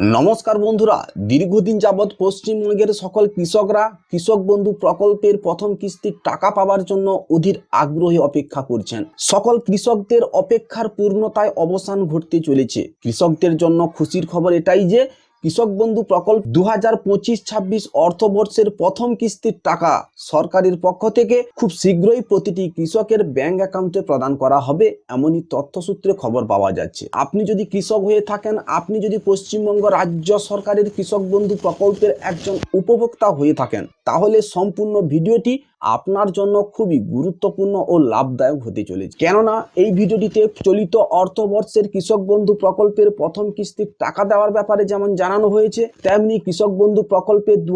নমস্কার বন্ধুরা, দীর্ঘদিন যাবৎ পশ্চিমবঙ্গের সকল কৃষকরা কৃষক বন্ধু প্রকল্পের প্রথম কিস্তির টাকা পাওয়ার জন্য অধীর আগ্রহে অপেক্ষা করছেন। সকল কৃষকদের অপেক্ষার পূর্ণতায় অবসান ঘটতে চলেছে। কৃষকদের জন্য খুশির খবর এটাই যে কৃষক বন্ধু প্রকল্প দু হাজার পঁচিশ ছাব্বিশ অর্থবর্ষের প্রথম কিস্তির টাকা সরকারের পক্ষ থেকে খুব শীঘ্রই প্রতিটি কৃষকের ব্যাংক অ্যাকাউন্টে প্রদান করা হবে এমনই তথ্যসূত্রে খবর পাওয়া যাচ্ছে। আপনি যদি কৃষক হয়ে থাকেন, আপনি যদি পশ্চিমবঙ্গ রাজ্য সরকারের কৃষক বন্ধু প্রকল্পের একজন উপভোক্তা হয়ে থাকেন, তাহলে সম্পূর্ণ ভিডিওটি আপনার জন্য খুবই গুরুত্বপূর্ণ ও লাভদায়ক হতে চলেছে। কেননা, এই ভিডিওটিতে চলিত অর্থবর্ষের কৃষক বন্ধু প্রকল্পের প্রথম কিস্তির টাকা দেওয়ার ব্যাপারে যেমন জানানো হয়েছে, তেমনি কৃষক বন্ধু প্রকল্পের দু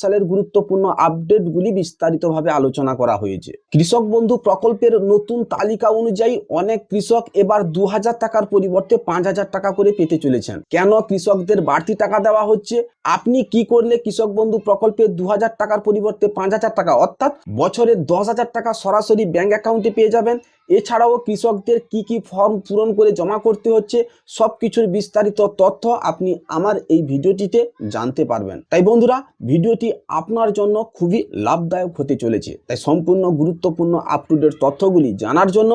সালের গুরুত্বপূর্ণ আপডেটগুলি বিস্তারিতভাবে আলোচনা করা হয়েছে। কৃষক বন্ধু প্রকল্পের নতুন তালিকা অনুযায়ী অনেক কৃষক এবার দু হাজার টাকার পরিবর্তে পাঁচ হাজার টাকা করে পেতে চলেছেন। কেন কৃষকদের বাড়তি টাকা দেওয়া হচ্ছে? আপনি কি করলে কৃষক বন্ধু প্রকল্পে দু হাজার টাকার পরিবর্তে পাঁচ হাজার টাকা অর্থাৎ বছরে দশ হাজার টাকা সরাসরি ব্যাঙ্ক অ্যাকাউন্টে পেয়ে যাবেন। এছাড়াও কৃষকদের কি কি ফর্ম পূরণ করে জমা করতে হচ্ছে সব কিছুর বিস্তারিত তথ্য আপনি আমার এই ভিডিওটিতে জানতে পারবেন। তাই বন্ধুরা, ভিডিওটি আপনার জন্য খুবই লাভদায়ক হতে চলেছে। তাই সম্পূর্ণ গুরুত্বপূর্ণ আপ টু ডেট তথ্যগুলি জানার জন্য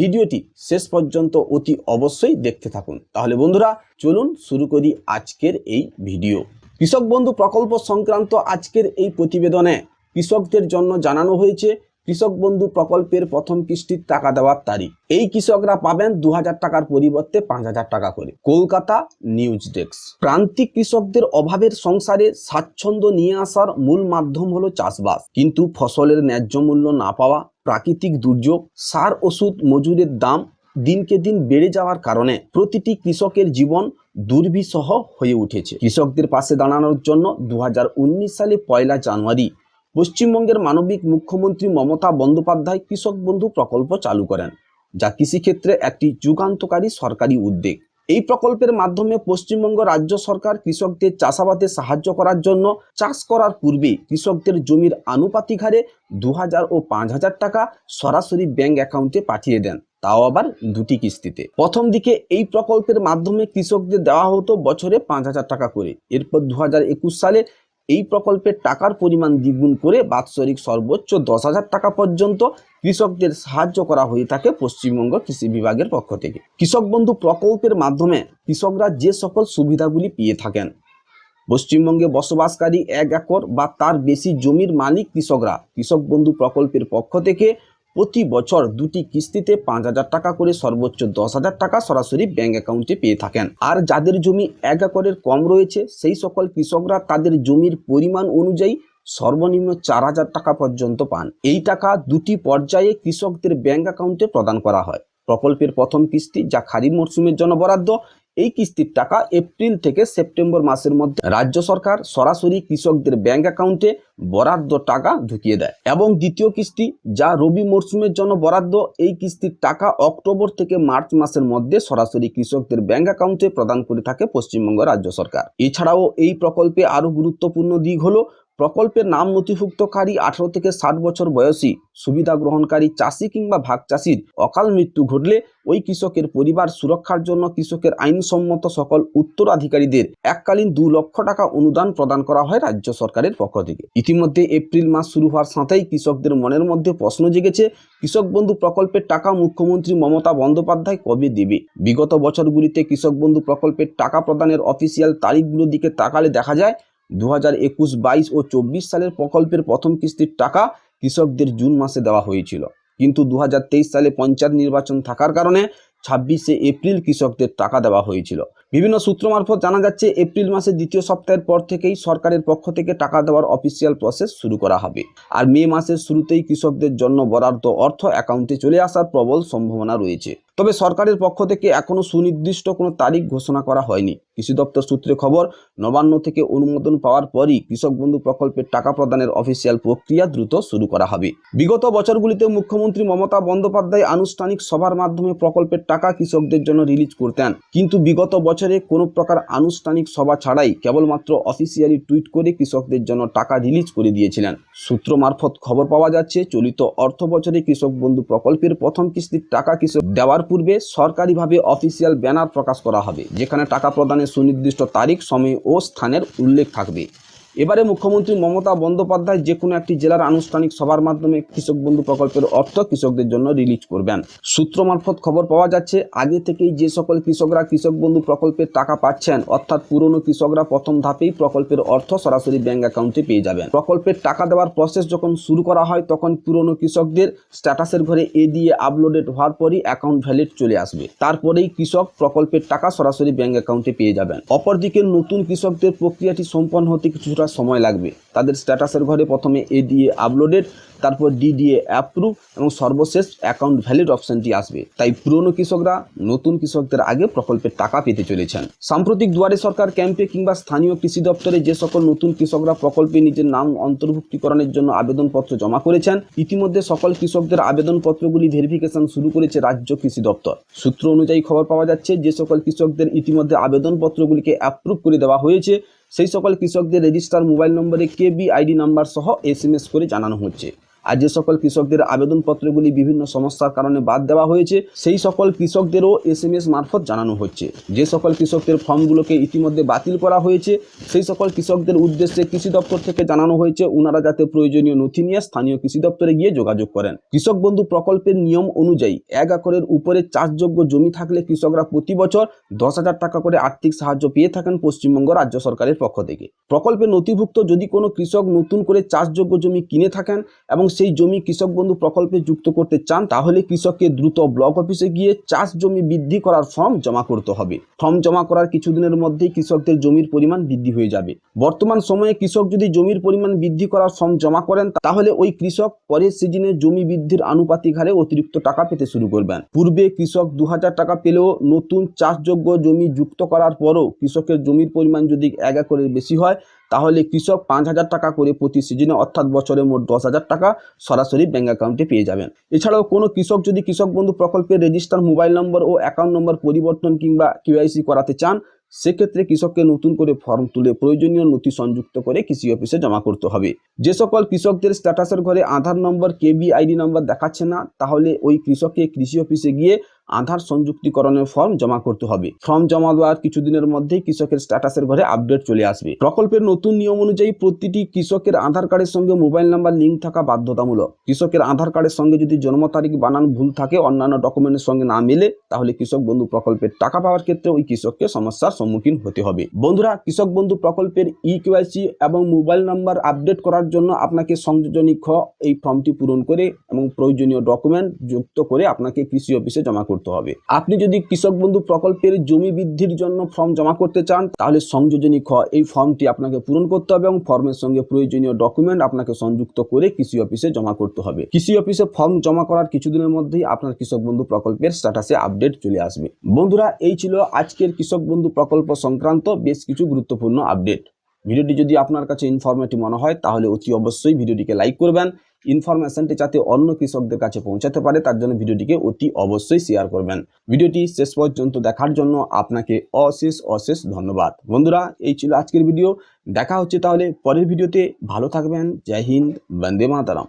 ভিডিওটি শেষ পর্যন্ত অতি অবশ্যই দেখতে থাকুন। তাহলে বন্ধুরা, চলুন শুরু করি আজকের এই ভিডিও। কৃষক বন্ধু প্রকল্প সংক্রান্ত আজকের এই প্রতিবেদনে কৃষকদের জন্য জানানো হয়েছে, কৃষক বন্ধু প্রকল্পের প্রথম কিস্তির টাকা দেওয়ার তারিখ। এই কৃষকরা পাবেন দু হাজার টাকার পরিবর্তে পাঁচ হাজার টাকা করে। Kolkata news desk. প্রান্তিক কৃষকদের অভাবের সংসারে স্বাচ্ছন্দ্য নিয়ে আসার মূল মাধ্যম হলো চাষবাস। কিন্তু ফসলের ন্যায্য মূল্য না পাওয়া, প্রাকৃতিক দুর্যোগ, সার ওষুধ মজুরের দাম দিনকে দিন বেড়ে যাওয়ার কারণে প্রতিটি কৃষকের জীবন দুর্বিষহ হয়ে উঠেছে। কৃষকদের পাশে দাঁড়ানোর জন্য দু হাজার উনিশ সালে পয়লা জানুয়ারি পশ্চিমবঙ্গের মানবিক মুখ্যমন্ত্রী মমতা বন্দ্যোপাধ্যায় কৃষক বন্ধু প্রকল্প চালু করেন, যা কৃষিক্ষেত্রে একটি যুগান্তকারী সরকারি উদ্যোগ। এই প্রকল্পের মাধ্যমে পশ্চিমবঙ্গ রাজ্য সরকার কৃষকদের চাষাবাদে সাহায্য করার জন্য চাষ করার পূর্বে কৃষকদের জমির আনুপাতিক হারে দু হাজার ও পাঁচ হাজার টাকা সরাসরি ব্যাংক অ্যাকাউন্টে পাঠিয়ে দেন, তাও আবার দুটি কিস্তিতে। প্রথম দিকে এই প্রকল্পের মাধ্যমে কৃষকদের দেওয়া হতো বছরে পাঁচ হাজার টাকা করে। এরপর দু হাজার একুশ সালে এই প্রকল্পের টাকার পরিমাণ দ্বিগুণ করে বাৎসরিক সর্বোচ্চ দশ হাজার টাকা পর্যন্ত কৃষকদের সাহায্য করা হয়ে থাকে পশ্চিমবঙ্গ কৃষি বিভাগের পক্ষ থেকে। কৃষক বন্ধু প্রকল্পের মাধ্যমে কৃষকরা যে সকল সুবিধাগুলি পেয়ে থাকেন, পশ্চিমবঙ্গে বসবাসকারী এক একর বা তার বেশি জমির মালিক কৃষকরা। কৃষক বন্ধু প্রকল্পের পক্ষ থেকে প্রতি বছর দুটি কিস্তিতে পাঁচ হাজার টাকা করে সর্বোচ্চ দশ হাজার টাকা সরাসরি ব্যাংক অ্যাকাউন্টে পেয়ে থাকেন। আর যাদের জমি এক একরের কম রয়েছে, সেই সকল কৃষকরা তাদের জমির পরিমাণ অনুযায়ী সর্বনিম্ন চার হাজার টাকা পর্যন্ত পান। এই টাকা দুটি পর্যায়ে কৃষকদের ব্যাংক অ্যাকাউন্টে প্রদান করা হয়। প্রকল্পের প্রথম কিস্তি যা খারিফ মরশুমের জন্য বরাদ্দ এই কিস্তির টাকা এপ্রিল থেকে সেপ্টেম্বর মাসের মধ্যে রাজ্য সরকার সরাসরি কৃষকদের ব্যাংক অ্যাকাউন্টে বরাদ্দ টাকা ঢুকিয়ে দেয়। এবং দ্বিতীয় কিস্তি, যা রবি মরশুমের জন্য বরাদ্দ, এই কিস্তির টাকা অক্টোবর থেকে মার্চ মাসের মধ্যে সরাসরি কৃষকদের ব্যাংক অ্যাকাউন্টে প্রদান করে থাকে পশ্চিমবঙ্গ রাজ্য সরকার। এছাড়াও এই প্রকল্পে আরও গুরুত্বপূর্ণ দিক হলো প্রকল্পের নাম নথিভুক্তকারী আঠারো থেকে ষাট বছর বয়সী সুবিধা গ্রহণকারী চাষি কিংবা ভাগ চাষির অকাল মৃত্যু ঘটলে ওই কৃষকের পরিবার সুরক্ষার জন্য কৃষকের আইনসম্মত সকল উত্তরাধিকারীদের এককালীন দু লক্ষ টাকা অনুদান প্রদান করা হয় রাজ্য সরকারের পক্ষ থেকে। ইতিমধ্যে এপ্রিল মাস শুরু হওয়ার সাথেই কৃষকদের মনের মধ্যে প্রশ্ন জেগেছে, কৃষক বন্ধু প্রকল্পের টাকা মুখ্যমন্ত্রী মমতা বন্দ্যোপাধ্যায় কবে দেবে? বিগত বছরগুলিতে কৃষক বন্ধু প্রকল্পের টাকা প্রদানের অফিসিয়াল তারিখগুলোর দিকে তাকালে দেখা যায় দু হাজার একুশ, বাইশ ও চব্বিশ সালের প্রকল্পের প্রথম কিস্তির টাকা কৃষকদের জুন মাসে দেওয়া হয়েছিল। কিন্তু দু হাজার তেইশ সালে পঞ্চায়েত নির্বাচন থাকার কারণে ছাব্বিশে এপ্রিল কৃষকদের টাকা দেওয়া হয়েছিল। বিভিন্ন সূত্র মারফত জানা যাচ্ছে, এপ্রিল মাসের দ্বিতীয় সপ্তাহের পর থেকেই সরকারের পক্ষ থেকে টাকা দেওয়ার অফিসিয়াল প্রসেস শুরু করা হবে। আর মে মাসের শুরুতেই কৃষকদের জন্য বরাদ্দ অর্থ অ্যাকাউন্টে চলে আসার প্রবল সম্ভাবনা রয়েছে। তবে সরকারের পক্ষ থেকে এখনও সুনির্দিষ্ট কোনো তারিখ ঘোষণা করা হয়নি। কৃষি দপ্তর সূত্রে খবর, নবান্ন থেকে অনুমোদন পাওয়ার পরই কৃষক বন্ধু প্রকল্পের টাকা প্রদানের অফিসিয়াল প্রক্রিয়া দ্রুত শুরু করা হবে। বিগত বছরগুলিতে মুখ্যমন্ত্রী মমতা বন্দ্যোপাধ্যায় আনুষ্ঠানিক সভার মাধ্যমে প্রকল্পের টাকা কৃষকদের জন্য রিলিজ করতেন। কিন্তু বিগত বছরে কোনো প্রকার আনুষ্ঠানিক সভা ছাড়াই কেবলমাত্র অফিসিয়ালি টুইট করে কৃষকদের জন্য টাকা রিলিজ করে দিয়েছিলেন। সূত্র মারফত খবর পাওয়া যাচ্ছে, চলিত অর্থ বছরে কৃষক বন্ধু প্রকল্পের প্রথম কিস্তির টাকা কৃষক দেওয়ার পূর্বে সরকারিভাবে অফিসিয়াল ব্যানার প্রকাশ করা হবে, যেখানে টাকা প্রদানের সুনির্দিষ্ট তারিখ, সময় ও স্থানের উল্লেখ থাকবে। এবারে মুখ্যমন্ত্রী মমতা বন্দ্যোপাধ্যায় যে কোনো একটি জেলার আনুষ্ঠানিক সভার মাধ্যমে কৃষক বন্ধু প্রকল্পের অর্থ কৃষকদের জন্য রিলিজ করবেন। সূত্র মারফত খবর পাওয়া যাচ্ছে, আগে থেকেই যে সকল কৃষকরা কৃষক বন্ধু প্রকল্পের টাকা পাচ্ছেন, অর্থাৎ পুরনো কৃষকরা প্রথম ধাপেই প্রকল্পের অর্থ সরাসরি ব্যাংক অ্যাকাউন্টে পেয়ে যাবেন। প্রকল্পের টাকা দেওয়ার প্রসেস যখন শুরু করা হয়, তখন পুরনো কৃষকদের স্ট্যাটাসের ঘরে এ দিয়ে আপলোডেড হওয়ার পরই অ্যাকাউন্ট ভ্যালিড চলে আসবে। তারপরেই কৃষক প্রকল্পের টাকা সরাসরি ব্যাংক অ্যাকাউন্টে পেয়ে যাবেন। অপরদিকে নতুন কৃষকদের প্রক্রিয়াটি সম্পন্ন হতে কিছুটা সময় লাগবে। তাদের স্ট্যাটাসের ঘরে প্রথমে এ দিয়ে আপলোডেড তারপর ডি দিয়ে অ্যাপ্রুভ এবং সর্বশেষ অ্যাকাউন্ট ভ্যালিড অপশনটি আসবে। তাই পুরনো কৃষকরা নতুন কৃষকদের আগে প্রকল্পের টাকা পেতে চলেছেন। সাম্প্রতিক দুয়ারে সরকার ক্যাম্পে কিংবা স্থানীয় কৃষি দপ্তরে যে সকল নতুন কৃষকরা প্রকল্পে নিজের নাম অন্তর্ভুক্তিকরণের জন্য আবেদনপত্র জমা করেছেন, ইতিমধ্যে সকল কৃষকদের আবেদনপত্রগুলি ভেরিফিকেশন শুরু করেছে রাজ্য কৃষি দপ্তর। সূত্র অনুযায়ী খবর পাওয়া যাচ্ছে, যে সকল কৃষকদের ইতিমধ্যে আবেদনপত্রগুলিকে অ্যাপ্রুভ করে দেওয়া হয়েছে। সেই সকল কৃষকদের রেজিস্টার মোবাইল নম্বরে কেবি আইডি নাম্বার সহ এস করে জানানো হচ্ছে। আর যে সকল কৃষকদের আবেদনপত্রগুলি বিভিন্ন সমস্যার কারণে বাদ দেওয়া হয়েছে, সেই সকল কৃষকদেরও এস এম এস মারফত জানানো হচ্ছে। যে সকল কৃষকদের ফর্মগুলোকে ইতিমধ্যে বাতিল করা হয়েছে, সেই সকল কৃষকদের উদ্দেশ্যে কৃষি দপ্তর থেকে জানানো হয়েছে ওনারা যাতে প্রয়োজনীয় নথি নিয়ে স্থানীয় কৃষি দপ্তরে গিয়ে যোগাযোগ করেন। কৃষক বন্ধু প্রকল্পের নিয়ম অনুযায়ী এক একরের উপরে চাষযোগ্য জমি থাকলে কৃষকরা প্রতি বছর দশ হাজার টাকা করে আর্থিক সাহায্য পেয়ে থাকেন পশ্চিমবঙ্গ রাজ্য সরকারের পক্ষ থেকে। প্রকল্পে নথিভুক্ত যদি কোনো কৃষক নতুন করে চাষযোগ্য জমি কিনে থাকেন এবং সেই জমি কৃষক বন্ধু প্রকল্পে যুক্ত করতে চান, তাহলে কৃষককে দ্রুত ব্লক অফিসে গিয়ে চাষ জমি বৃদ্ধি করার ফর্ম জমা করতে হবে। ফর্ম জমা করার কিছুদিনের মধ্যেই কৃষকদের জমির পরিমাণ বৃদ্ধি হয়ে যাবে। বর্তমান সময়ে কৃষক যদি জমির পরিমাণ বৃদ্ধি করার ফর্ম জমা করেন, তাহলে ওই কৃষক পরের সিজনে জমি বৃদ্ধির আনুপাতিক হারে অতিরিক্ত টাকা পেতে শুরু করবেন। পূর্বে কৃষক দু হাজার টাকা পেলেও নতুন চাষযোগ্য জমি যুক্ত করার পরও কৃষকের জমির পরিমাণ যদি এক একরের বেশি হয় তাহলে কৃষক পাঁচ হাজার টাকা করে প্রতি সিজনে, অর্থাৎ বছরে মোট দশ হাজার টাকা সরাসরি ব্যাঙ্ক অ্যাকাউন্টে পেয়ে যাবেন। এছাড়াও কোনো কৃষক যদি কৃষক বন্ধু প্রকল্পের রেজিস্টার মোবাইল নম্বর ও অ্যাকাউন্ট নম্বর পরিবর্তন কিংবা কেওয়াইসি করাতে চান, সেক্ষেত্রে কৃষককে নতুন করে ফর্ম তুলে প্রয়োজনীয় নথি সংযুক্ত করে কৃষি অফিসে জমা করতে হবে। যে সকল কৃষকদের স্ট্যাটাসের ঘরে আধার নম্বর কেবি আইডি নম্বর দেখাচ্ছে না, তাহলে ওই কৃষককে কৃষি অফিসে গিয়ে আধার সংযুক্তিকরণের ফর্ম জমা করতে হবে। ফর্ম জমা দেওয়ার কিছুদিনের মধ্যেই কৃষকের স্ট্যাটাসের ঘরে আপডেট চলে আসবে। প্রকল্পের নতুন নিয়ম অনুযায়ী প্রতিটি কৃষকের আধার কার্ডের সঙ্গে মোবাইল নাম্বার লিঙ্ক থাকা বাধ্যতামূলক। কৃষকের আধার কার্ডের সঙ্গে যদি জন্ম তারিখ বানান ভুল থাকে, অন্যান্য ডকুমেন্টের সঙ্গে না মেলে, তাহলে কৃষক বন্ধু প্রকল্পের টাকা পাওয়ার ক্ষেত্রে ওই কৃষককে সমস্যার সম্মুখীন হতে হবে। বন্ধুরা, কৃষক বন্ধু প্রকল্পের ই কেওয়াইসি এবং মোবাইল নাম্বার আপডেট করার জন্য আপনাকে সংযোজনী খ এই ফর্মটি পূরণ করে এবং প্রয়োজনীয় ডকুমেন্ট যুক্ত করে আপনাকে কৃষি অফিসে জমা করতে হবে। আপনি যদি কৃষক বন্ধু প্রকল্পের জমি বৃদ্ধির জন্য ফর্ম জমা করতে চান, তাহলে সংযোজনী খ, এই ফর্মটি আপনাকে পূরণ করতে হবে এবং ফর্মের সঙ্গে প্রয়োজনীয় ডকুমেন্ট আপনাকে সংযুক্ত করে কৃষি অফিসে জমা করতে হবে। কৃষি অফিসে ফর্ম জমা করার কিছুদিনের মধ্যেই আপনার কৃষক বন্ধু প্রকল্পের স্ট্যাটাসে আপডেট চলে আসবে। বন্ধুরা, এই ছিল আজকের কৃষক বন্ধু প্রকল্প সংক্রান্ত বেশ কিছু গুরুত্বপূর্ণ আপডেট ভিডিওটি যদি আপনার কাছে ইনফরমেটিভ মনে হয়, তাহলে অতি অবশ্যই ভিডিওটিকে লাইক করবেন। ইনফরমেশনটি যাতে অন্য কৃষকদের কাছে পৌঁছাতে পারে, তার জন্য ভিডিওটিকে অতি অবশ্যই শেয়ার করবেন। ভিডিওটি শেষ পর্যন্ত দেখার জন্য আপনাকে অশেষ অশেষ ধন্যবাদ। বন্ধুরা, এই ছিল আজকের ভিডিও। দেখা হচ্ছে তাহলে পরের ভিডিওতে। ভালো থাকবেন। জয় হিন্দ, বন্দে মাতারাম।